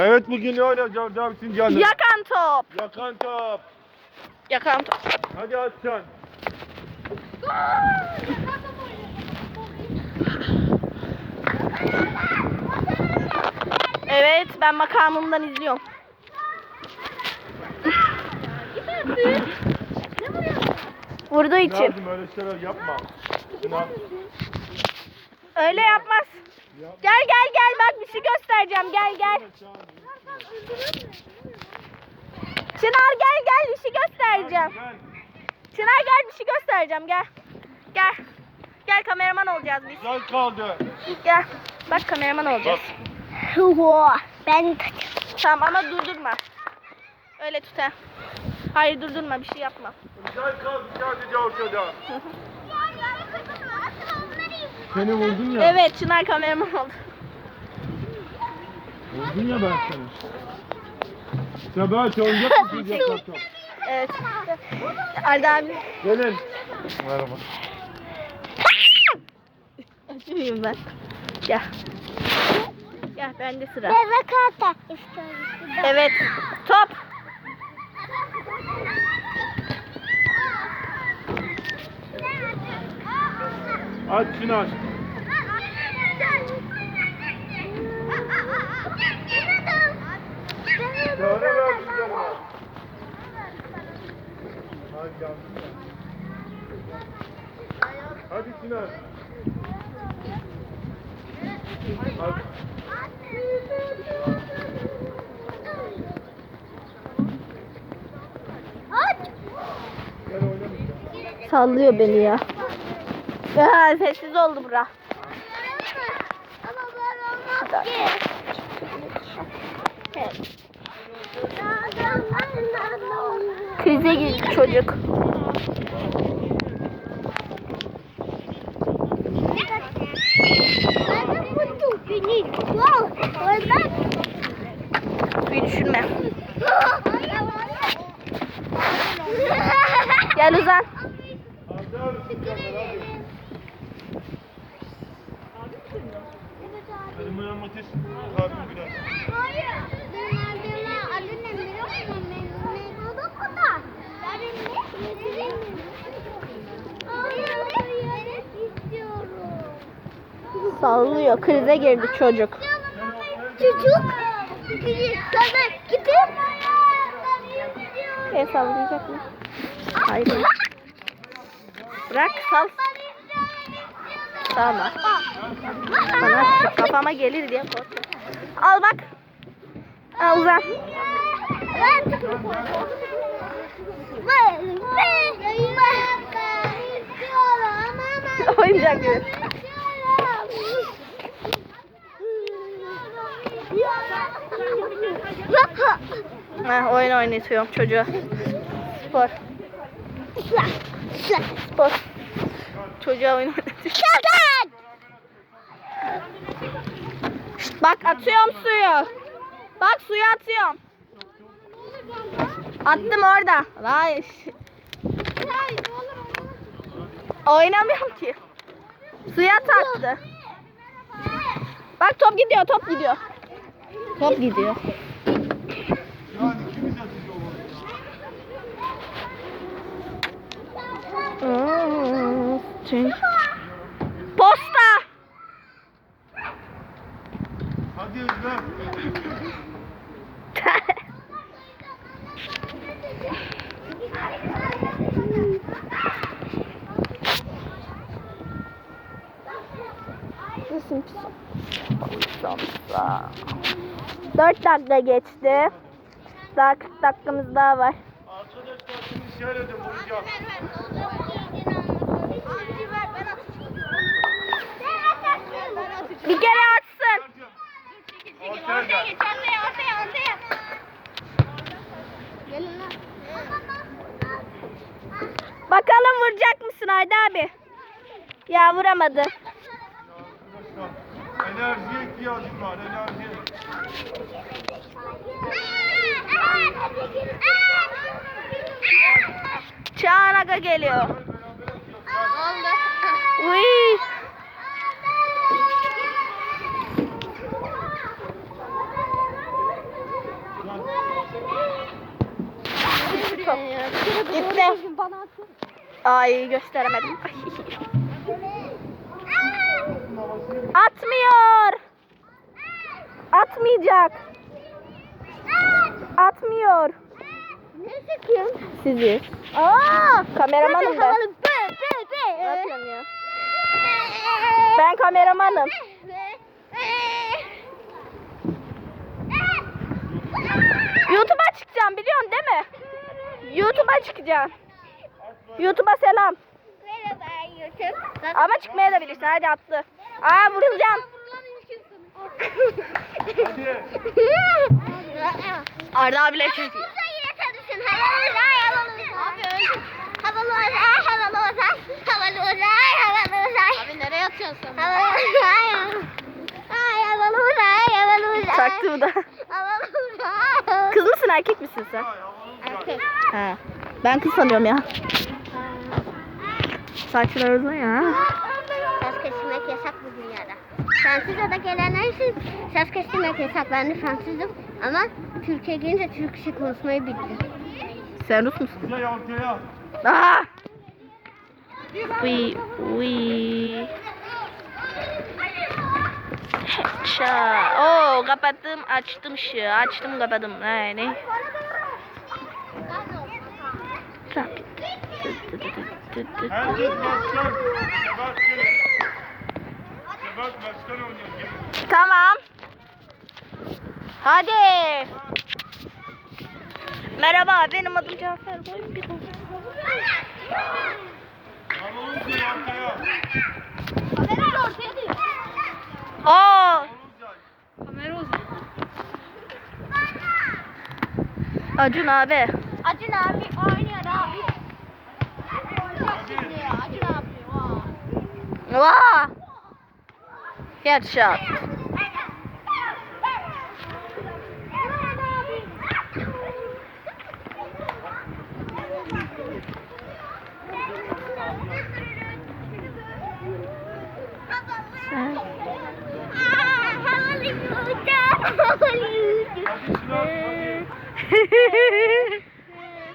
Evet bugün ne oynayacağız abi Sincan'da? Yakan top. Yakan top. Yakan top. Hadi sen. Evet ben makamımdan izliyorum. Vurduğu için. Öyle şeyler yapma. Öyle yapmaz. Gel gel gel bak bir şey göstereceğim. Gel gel. Çınar gel gel bir şey göstereceğim. Çınar gel bir şey göstereceğim gel. Gel. Gel kameraman olacağız biz. Güzel kaldı. Gel. Bak kameraman olacağız. Bak. ben Tamam ama durdurma. Öyle tut ha. Hayır durdurma bir şey yapma. Güzel kaldı sadece ortada. Seni vurdum ya. Evet Çınar kameraman oldu. Vurdum ya ben seni. Ya mısın yakan top? Evet. Arda abi. Gelin. Merhaba. Acıyım ben. Gel. Gel bende sıra. Bebek kata istiyorum. Evet. Top. At Çınar. Tane ver ver. Hadi yandım ya. Hadi Çınar. Hadi. Sallıyor beni ya. Ya sessiz oldu bura. Ama ben olmaz ki. Krize girdi çocuk. Suyu düşürme. Gel uzan. Hadi abi Sincanlar hadi. Benim uyanma ateş. Kalbim biraz. Hayır. Ben Arda'la adı ne biliyor musun? Mevzuda kadar. Benim ne? Benim Hayır. Hayır. istiyorum. Sallıyor. Krize girdi çocuk. Çocuk. Sana gidin. El sallayacak mı? Hayır. Bırak sal. Tamam. Bana kafama gelir diye korkuyorum. Al bak. Al uzan. Oyuncak gibi. Ha, oyun oynatıyorum çocuğa. Spor. Spor. Çocuğa oyun oynatıyorum. Şşt, bak atıyorum suyu. Bak suyu atıyorum. Attım orada. Vay. Oynamıyorum ki. Suya taktı. Bak top gidiyor, top gidiyor. Top gidiyor. Yani ikimiz atacağız o Hmm, Posta. Hadi Özlem. Resim Samsa. 4 dakika geçti. Daha 40 dakikamız daha var. Arkadaşlar şimdi seyredin vuracağım. Bir kere atsın. Ortaya gel. Bakalım vuracak mısın Ayda abi? Ya vuramadı. Enerjiye ihtiyacım var, enerjiye. Çağan Aga geliyor. Oldu. Uy. Gitti. Ay gösteremedim. Atmıyor. Atmayacak. Atmıyor. Ne sıkıyorsun? Sizi. Aa! Kameramanım ben. Be be be. Ne yapıyorsun ya? Ben kameramanım. YouTube'a çıkacağım biliyorsun değil mi? YouTube'a çıkacağım. YouTube'a selam. Merhaba YouTube. Ama çıkmaya da bilirsin. Hadi atlı. Aa vurulacağım. Arda abiyle uzay. Havalı uzay, havalı uzay. Havalı uzay, havalı uzay. Abi nereye atıyorsun sen? Havalı uzay. Ay havalı uzay, havalı uzay. Çaktı bu da. Havalı uzay. Kız mısın erkek misin sen? Erkek. He. Ben kız sanıyorum ya. Saçlar uzun ya. Dünyada. Fransızca da gelenler için saç kesmek yasak. Ben de Fransızım ama Türkiye'ye gelince Türkçe konuşmayı bildim. Sen Rus musun? Ortaya ortaya. Aa! Uy, uy. Ça. Oo kapattım açtım şu açtım kapattım. Tak. Herkes. Sebat Sebat başkan oynuyor. Tamam. Hadi. Merhaba benim adım Cafer. Kamera ortaya değil. Oo. Havalı uzay. Acun abi. Acun abi oynuyor abi. Acun abi. Vaa. Headshot. Sen- Havalı hadi.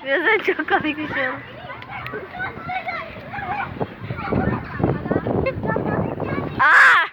Gözden çok komik bir şey oldu. Aa!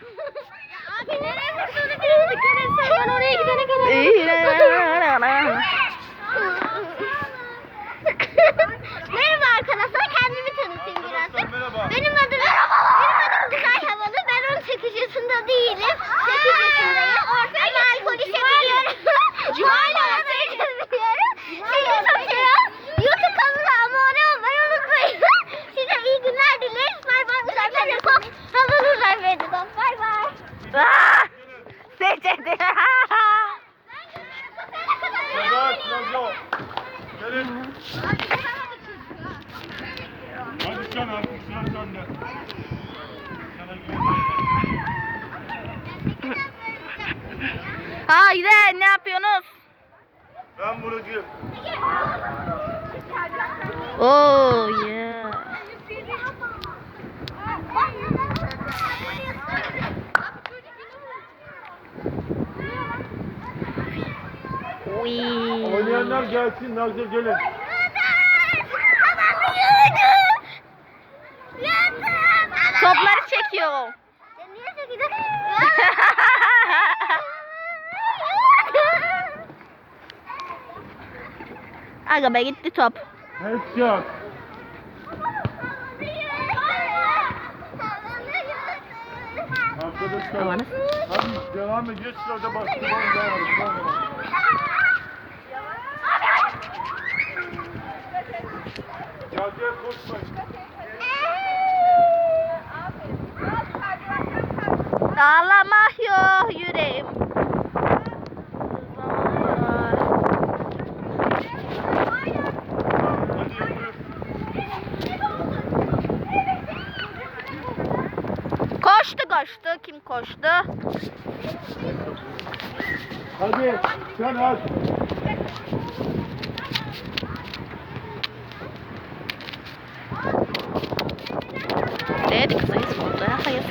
Nazo. Gelin. Hadi sen artık sende. Sana güveniyorum. Haydi ne yapıyorsunuz? Ben vurucuyum. Oh yeah. Uy. Oynayanlar gelsin Nazır gelin. Topları çekiyor. Ya Niye çekiyor? Aga be gitti top. Headshot. Arkadaşlar. Hadi devam et. Geç sırada bastı. Ben devam et. Ya gel koşmayın. Ağlama yo yüreğim. Hadi. Koştu koştu. Kim koştu? Hadi sen aç. Dedi kızıyız burada. Hayır.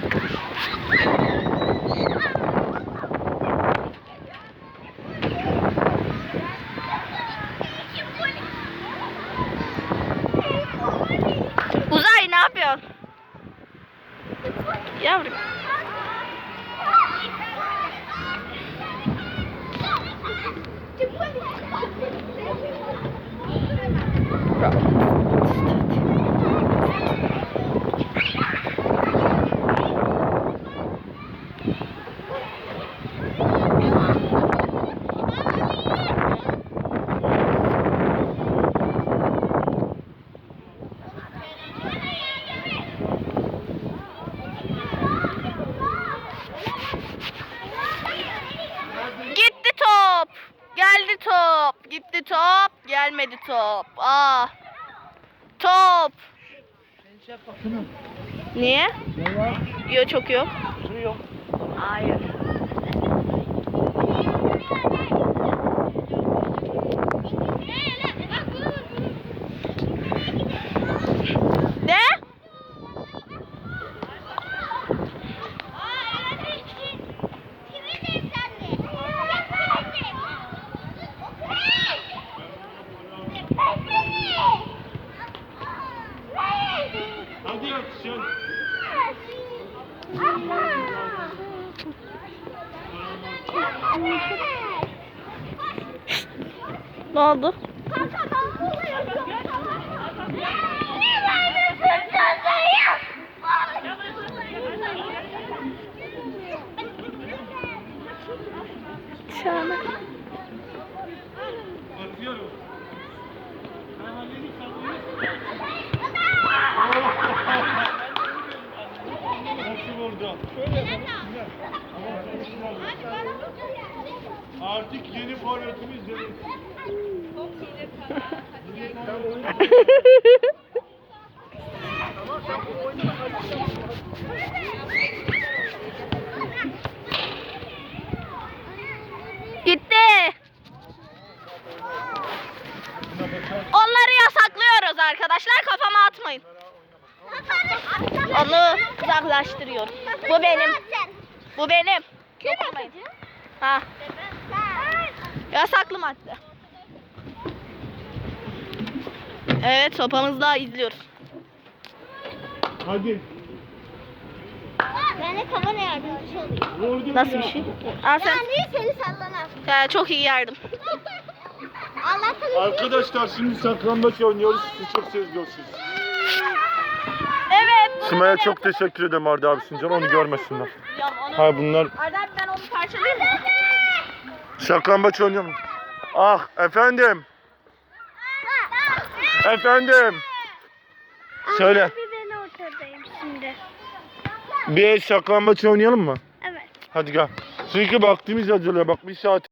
Gitti top. Geldi top. Gitti top. Gelmedi top. Aa. Top. Niye? Yok çok yok. Hayır. Ne? Hadi yatışın. Ne oldu? Atıyorum. Ben sen uyur. Nasıl vurdu? Artık yeni forvetimiz benim. Gitti. Onları yasaklıyoruz arkadaşlar. Kafama atmayın. Onu uzaklaştırıyorum. Bu benim. Bu benim. Dokunmayın. Ha, yasaklı madde. Evet, sopamızı daha izliyoruz. Hadi. Ben de kamera yardımcısı olayım. Vurdum Nasıl ya. bir şey? Aa, sen değil seni sallanan. Ee, çok iyi yardım. Allah'tan Arkadaşlar şimdi saklambaç oynuyoruz. Sizi çok seviyoruz. Evet. böyle çok teşekkür ederim Arda abisin canım onu görmesinler. yapacağım. Onu... Ha bunlar Arda abi ben onu parçalayayım mı? saklambaç oynuyor mu? Ah efendim. Efendim. Söyle. Bir ben ortadayım şimdi. Bir el saklambaç oynayalım mı? Evet. Hadi gel. Çünkü vaktimiz acılıyor. Bak bir saat